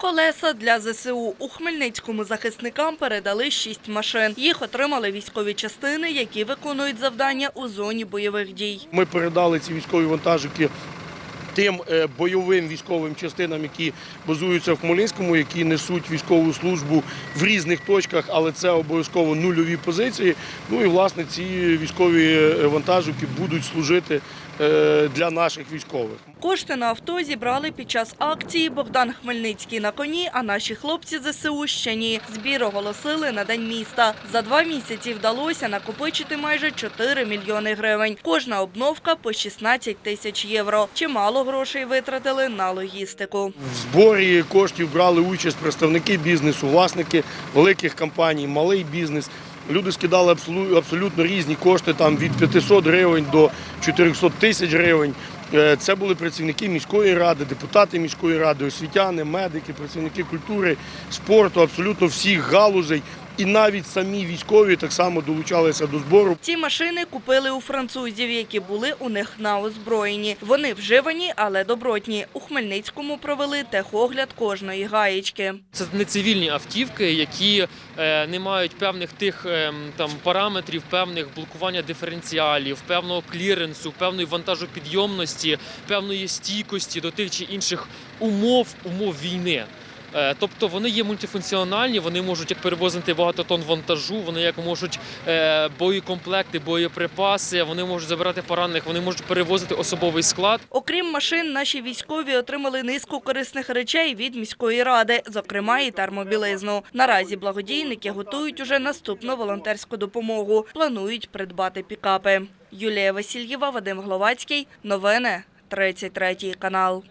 Колеса для ЗСУ у Хмельницькому захисникам передали шість машин. Їх отримали військові частини, які виконують завдання у зоні бойових дій. Ми передали ці військові вантажики тим е, бойовим військовим частинам, які базуються в Хмельницькому, які несуть військову службу в різних точках, але це обов'язково нульові позиції. Ну і власне ці військові е, вантажики будуть служити е, для наших військових. Кошти на авто зібрали під час акції Богдан Хмельницький на коні, а наші хлопці ЗСУ ще ні. Збір оголосили на День міста. За два місяці вдалося накопичити майже 4 мільйони гривень. Кожна обновка по 16 тисяч євро. Чимало грошей витратили на логістику. В зборі коштів брали участь представники бізнесу, власники великих компаній, малий бізнес. Люди скидали абсолю- абсолютно різні кошти, там від 500 гривень до 400 тисяч гривень. Е, Це були працівники міської ради, депутати міської ради, освітяни, медики, працівники культури, спорту, абсолютно всіх галузей. І навіть самі військові так само долучалися до збору. Ці машини купили у французів, які були у них на озброєнні. Вони вживані, але добротні. У Хмельницькому провели техогляд кожної гаєчки. Це не цивільні автівки, які е, не мають певних тих ем, там параметрів, певних блокування диференціалів, певного кліренсу, певної вантажопідйомності, певної стійкості до тих чи інших умов, умов війни. Е, Тобто вони є мультифункціональні, вони можуть як перевозити багато тонн вантажу, вони як можуть е, боєкомплекти, боєприпаси, вони можуть забирати поранених, вони можуть перевозити особовий склад. Окрім машин, наші військові отримали низку корисних речей від міської ради, зокрема і термобілизну. Наразі благодійники готують уже наступну волонтерську допомогу. Планують придбати пікапи. Юлія Васильєва, Вадим Гловацький. Новини 33 канал.